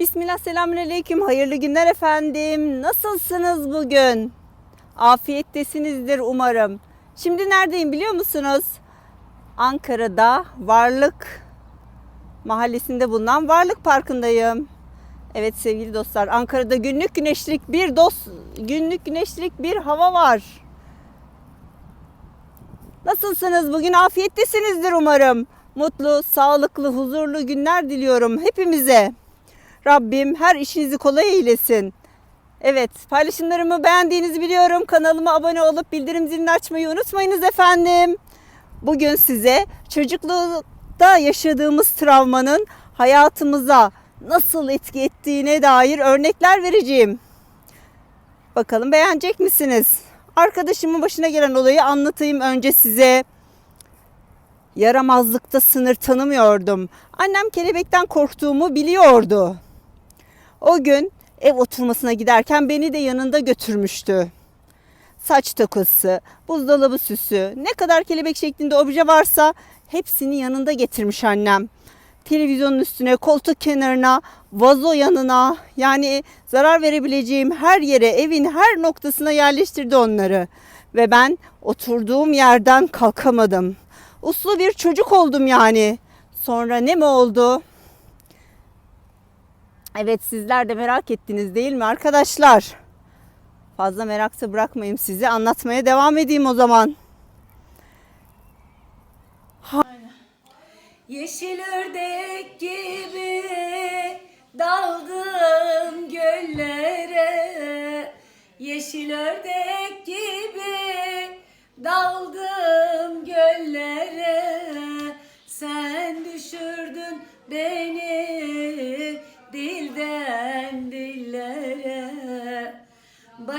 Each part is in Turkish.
Bismillah selamünaleyküm. Hayırlı günler efendim. Nasılsınız bugün? Afiyettesinizdir umarım. Şimdi neredeyim biliyor musunuz? Ankara'da Varlık Mahallesi'nde bulunan Varlık Parkı'ndayım. Evet sevgili dostlar, Ankara'da günlük güneşlik bir dost günlük güneşlik bir hava var. Nasılsınız? Bugün afiyettesinizdir umarım. Mutlu, sağlıklı, huzurlu günler diliyorum hepimize. Rabbim her işinizi kolay eylesin. Evet, paylaşımlarımı beğendiğinizi biliyorum. Kanalıma abone olup bildirim zilini açmayı unutmayınız efendim. Bugün size çocuklukta yaşadığımız travmanın hayatımıza nasıl etki ettiğine dair örnekler vereceğim. Bakalım beğenecek misiniz? Arkadaşımın başına gelen olayı anlatayım önce size. Yaramazlıkta sınır tanımıyordum. Annem kelebekten korktuğumu biliyordu. O gün ev oturmasına giderken beni de yanında götürmüştü. Saç takısı, buzdolabı süsü, ne kadar kelebek şeklinde obje varsa hepsini yanında getirmiş annem. Televizyonun üstüne, koltuk kenarına, vazo yanına yani zarar verebileceğim her yere, evin her noktasına yerleştirdi onları. Ve ben oturduğum yerden kalkamadım. Uslu bir çocuk oldum yani. Sonra ne mi oldu? Evet sizler de merak ettiniz değil mi arkadaşlar? Fazla merakta bırakmayayım sizi. Anlatmaya devam edeyim o zaman. Yeşil ördek gibi daldım göllere Yeşil ördek gibi daldım göllere Sen düşürdün beni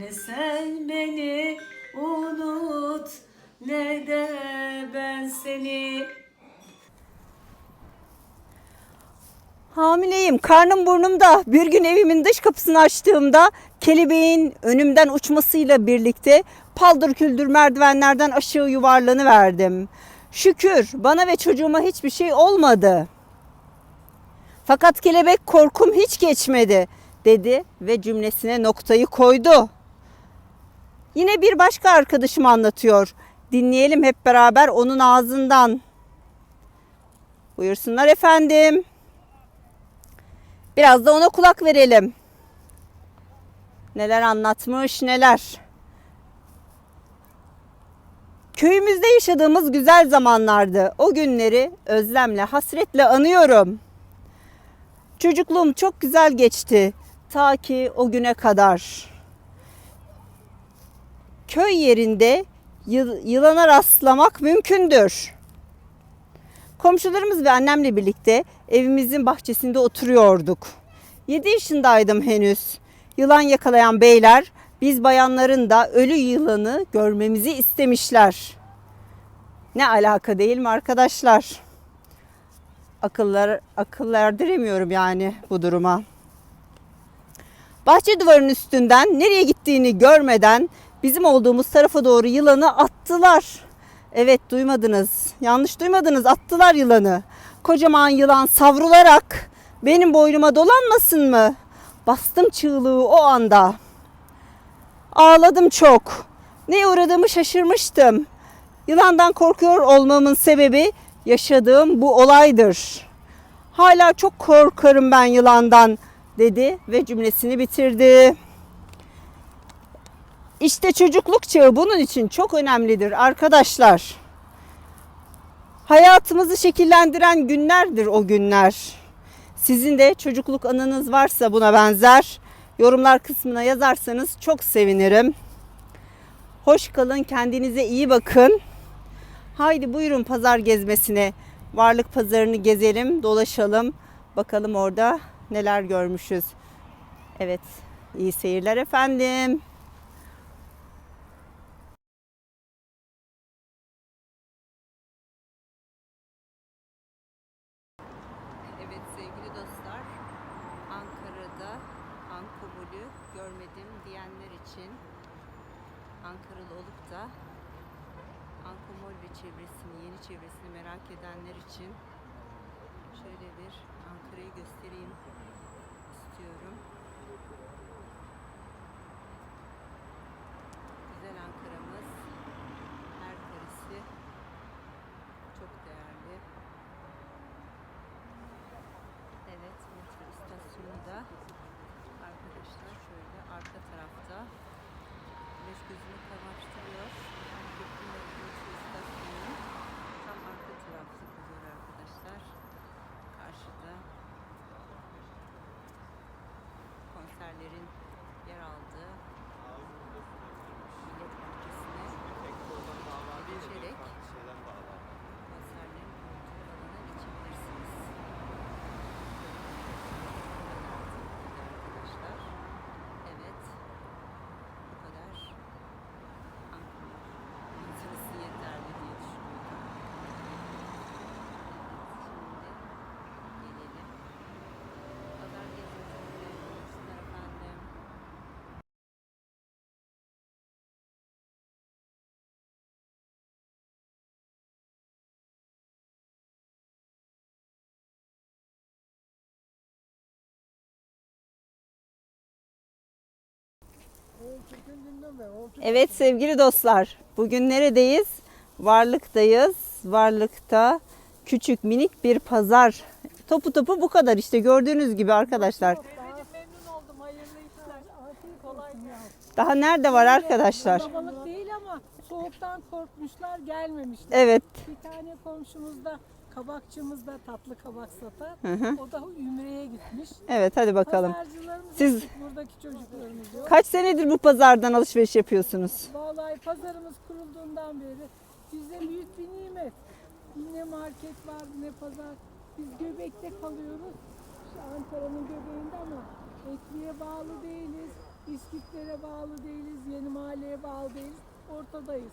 Ne sen beni unut ne de ben seni Hamileyim, karnım burnumda. Bir gün evimin dış kapısını açtığımda kelebeğin önümden uçmasıyla birlikte paldır küldür merdivenlerden aşağı yuvarlanıverdim. Şükür bana ve çocuğuma hiçbir şey olmadı. Fakat kelebek korkum hiç geçmedi dedi ve cümlesine noktayı koydu. Yine bir başka arkadaşım anlatıyor. Dinleyelim hep beraber onun ağzından. Buyursunlar efendim. Biraz da ona kulak verelim. Neler anlatmış neler. Köyümüzde yaşadığımız güzel zamanlardı. O günleri özlemle, hasretle anıyorum. Çocukluğum çok güzel geçti. Ta ki o güne kadar. Köy yerinde yıl- yılana rastlamak mümkündür. Komşularımız ve annemle birlikte evimizin bahçesinde oturuyorduk. 7 yaşındaydım henüz. Yılan yakalayan beyler biz bayanların da ölü yılanı görmemizi istemişler. Ne alaka değil mi arkadaşlar? Akıllar akıl erdiremiyorum yani bu duruma. Bahçe duvarının üstünden nereye gittiğini görmeden bizim olduğumuz tarafa doğru yılanı attılar. Evet duymadınız. Yanlış duymadınız. Attılar yılanı. Kocaman yılan savrularak benim boynuma dolanmasın mı? Bastım çığlığı o anda. Ağladım çok. Neye uğradığımı şaşırmıştım. Yılandan korkuyor olmamın sebebi yaşadığım bu olaydır. Hala çok korkarım ben yılandan dedi ve cümlesini bitirdi. İşte çocukluk çağı bunun için çok önemlidir arkadaşlar. Hayatımızı şekillendiren günlerdir o günler. Sizin de çocukluk anınız varsa buna benzer yorumlar kısmına yazarsanız çok sevinirim. Hoş kalın, kendinize iyi bakın. Haydi buyurun pazar gezmesine. Varlık pazarını gezelim, dolaşalım. Bakalım orada neler görmüşüz. Evet, İyi seyirler efendim. Evet sevgili dostlar, Ankara'da Ankamol'ü görmedim diyenler için Ankaralı olup da Ankamol ve çevresini, yeni çevresini merak edenler için şöyle bir Ankara'yı göstereyim yer Evet sevgili dostlar, bugün neredeyiz? Varlık'tayız. Varlık'ta küçük minik bir pazar. Topu topu bu kadar işte gördüğünüz gibi arkadaşlar. Memnun oldum. Hayırlı işler. Kolay gelsin. Daha nerede var arkadaşlar? Kalabalık değil ama soğuktan korkmuşlar gelmemişler. Evet. Bir tane komşumuz da kabakçımız da tatlı kabak satar. Hı hı. O da Ümre'ye gitmiş. Evet hadi bakalım. Pazarcılarımız Siz- buradaki çocuklarımız yok. Kaç senedir bu pazardan alışveriş yapıyorsunuz? Vallahi pazarımız kurulduğundan beri bize büyük bir nimet. Ne market var ne pazar. Biz Göbek'te kalıyoruz. Şu Ankara'nın göbeğinde ama Ekli'ye bağlı değiliz. İskitlere bağlı değiliz. Yeni Mahalle'ye bağlı değiliz. Ortadayız.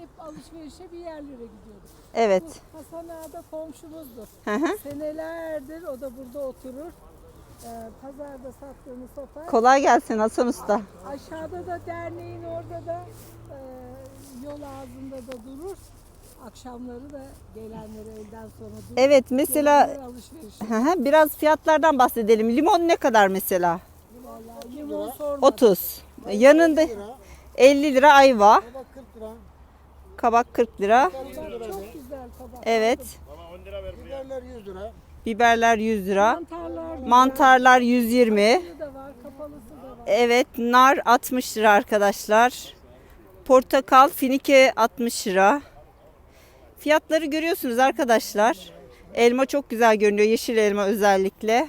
Hep alışverişe bir yerlere gidiyorduk. Evet. Bu Hasan Ağa da komşumuzdur. Hı hı. Senelerdir o da burada oturur. Ee, pazarda sattığını satar. Kolay gelsin Hasan Usta. Aşağıda da derneğin orada da e, yol ağzında da durur. Akşamları da gelenlere elden sonra durur. Evet mesela Gelenler alışveriş. hı hı, biraz fiyatlardan bahsedelim. Limon ne kadar mesela? Vallahi limon sorma. 30. Yanında 50 lira ayva. Kabak 40 lira. Kabak 40 lira. Kabak çok güzel kabak. Evet. Biberler 100 lira. Biberler 100 lira. Mantarlar güzel. Mantarlar 120. Açığı da var, kapalısı da var. Evet, nar 60 lira arkadaşlar. Portakal, finike 60 lira. Fiyatları görüyorsunuz arkadaşlar. Elma çok güzel görünüyor, yeşil elma özellikle.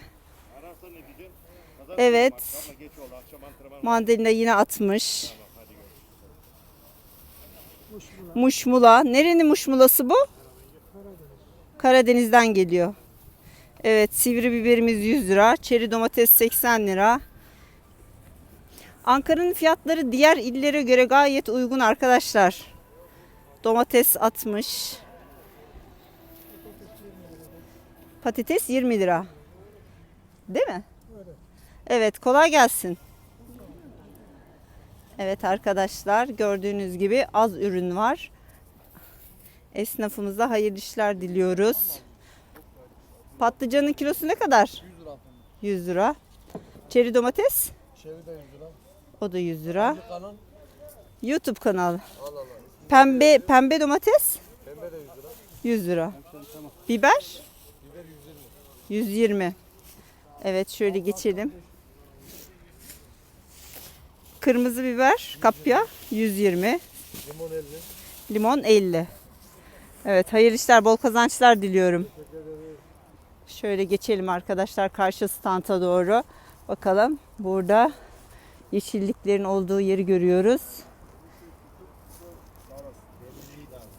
Evet. Mandalina yine 60. Muşmula. Nerenin muşmulası bu? Karadeniz'den geliyor. Evet, sivri biberimiz 100 lira. Çeri domates 80 lira. Ankara'nın fiyatları diğer illere göre gayet uygun arkadaşlar. Domates 60. Patates 20 lira. Değil mi? Evet kolay gelsin. Evet arkadaşlar gördüğünüz gibi az ürün var. Esnafımıza hayırlı işler diliyoruz. Patlıcanın kilosu ne kadar? 100 lira efendim. 100 lira. Çeri domates? Çevir de 100 lira. O da 100 lira. YouTube kanalı. al al. Pembe pembe domates Pembe de 100 lira. 100 lira. Biber Biber 120 120. Evet şöyle geçelim. Kırmızı biber kapya 120. Limon 50. Limon 50. Evet hayırlı işler bol kazançlar diliyorum. Şöyle geçelim arkadaşlar karşı standa doğru. Bakalım burada yeşilliklerin olduğu yeri görüyoruz.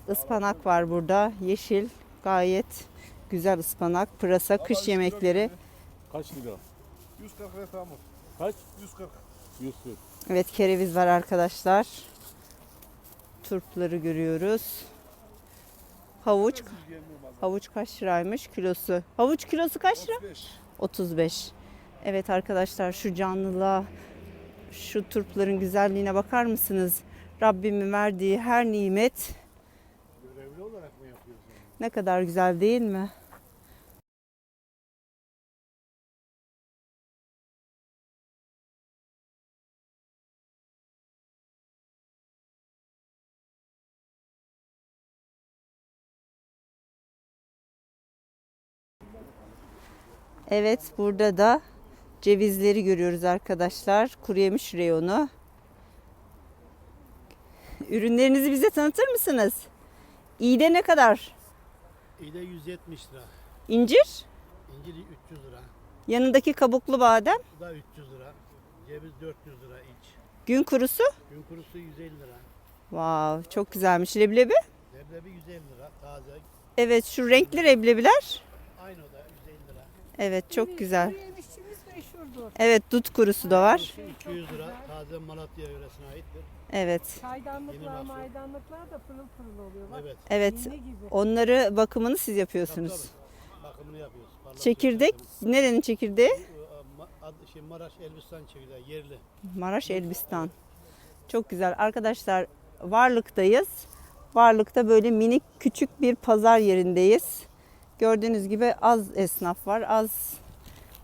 Ispanak var burada. Yeşil gayet güzel ıspanak, pırasa, kış yemekleri. Kaç kilo? 140 lira tamam. Kaç? 140. Yusuf. Evet kereviz var arkadaşlar. Turpları görüyoruz. Havuç. Havuç kaç liraymış kilosu? Havuç kilosu kaç lira? 35. Evet arkadaşlar şu canlılığa, şu turpların güzelliğine bakar mısınız? Rabbimin verdiği her nimet Görevli olarak mı yapıyorsun? ne kadar güzel değil mi? Evet burada da cevizleri görüyoruz arkadaşlar. Kuru yemiş reyonu. Ürünlerinizi bize tanıtır mısınız? İğde ne kadar? İğde 170 lira. İncir? İncir 300 lira. Yanındaki kabuklu badem? Bu da 300 lira. Ceviz 400 lira iç. Gün kurusu? Gün kurusu 150 lira. Wow, çok güzelmiş. Leblebi? Leblebi 150 lira. Taze. Evet, şu renkli leblebiler. Aynı o da 150 lira. Evet, çok güzel. Kuru yemişçimiz meşhurdur. Evet, dut kurusu da var. Kurusu 200 lira. Taze Malatya yöresine aittir. Evet. Çaydanlıklar, mahsul. maydanlıklar da pırıl pırıl oluyor. Bak, Evet. Evet. iğne gibi. Onları bakımını siz yapıyorsunuz. tabii. Bakımını yapıyoruz. Parlatıyoruz, Çekirdek, tertemiz. nerenin çekirdeği? Bu, e, Ma- ad- şey, Maraş Elbistan çekirdeği yerli. Maraş Elbistan. Çok güzel. Arkadaşlar Varlık'tayız. Varlık'ta böyle minik küçük bir pazar yerindeyiz. Gördüğünüz gibi az esnaf var. Az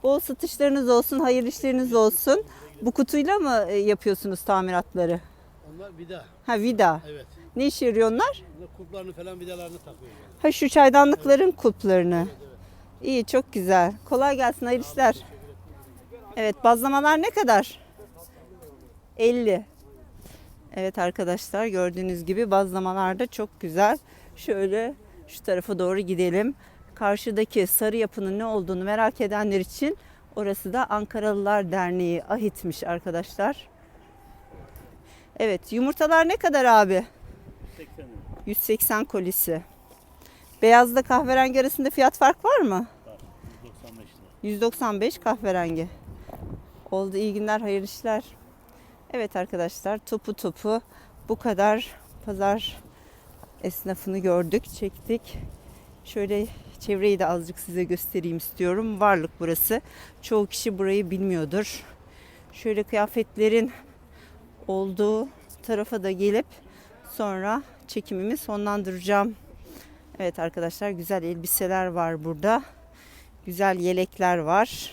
bol satışlarınız olsun, hayırlı işleriniz olsun. Bu kutuyla mı e, yapıyorsunuz tamiratları? Onlar vida. Ha vida. Evet. Ne işe yarıyor onlar? Kulplarını falan vidalarını takıyor yani. Ha şu çaydanlıkların kulplarını. İyi çok güzel. Kolay gelsin hayırlı işler. Evet bazlamalar ne kadar? 50. Evet arkadaşlar gördüğünüz gibi bazlamalar da çok güzel. Şöyle şu tarafa doğru gidelim. Karşıdaki sarı yapının ne olduğunu merak edenler için orası da Ankaralılar Derneği ahitmiş arkadaşlar. Evet yumurtalar ne kadar abi? 180 kolisi. Beyazla kahverengi arasında fiyat fark var mı? 195 kahverengi. Oldu iyi günler, hayırlı işler. Evet arkadaşlar topu topu bu kadar pazar esnafını gördük, çektik. Şöyle çevreyi de azıcık size göstereyim istiyorum. Varlık burası. Çoğu kişi burayı bilmiyordur. Şöyle kıyafetlerin olduğu tarafa da gelip sonra çekimimi sonlandıracağım. Evet arkadaşlar güzel elbiseler var burada. Güzel yelekler var.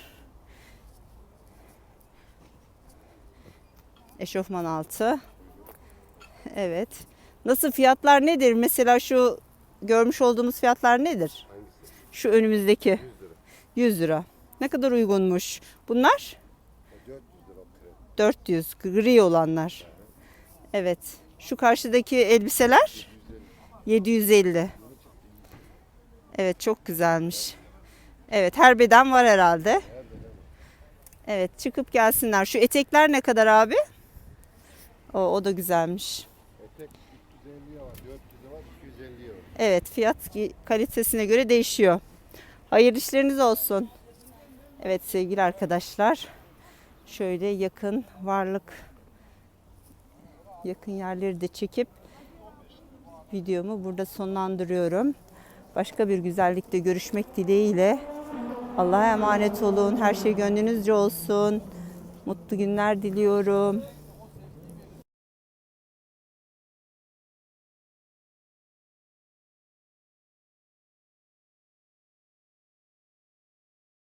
Eşofman altı. Evet. Nasıl fiyatlar nedir? Mesela şu görmüş olduğumuz fiyatlar nedir? Şu önümüzdeki. 100 lira. Ne kadar uygunmuş. Bunlar? 400 gri olanlar. Evet. Şu karşıdaki elbiseler 750. Evet çok güzelmiş. Evet her beden var herhalde. Evet çıkıp gelsinler. Şu etekler ne kadar abi? O, o da güzelmiş. Etek 350'ye var, 400'e var, 250'ye var. Evet fiyat kalitesine göre değişiyor. Hayırlı işleriniz olsun. Evet sevgili arkadaşlar. Şöyle yakın varlık yakın yerleri de çekip videomu burada sonlandırıyorum. Başka bir güzellikte görüşmek dileğiyle. Allah'a emanet olun. Her şey gönlünüzce olsun. Mutlu günler diliyorum.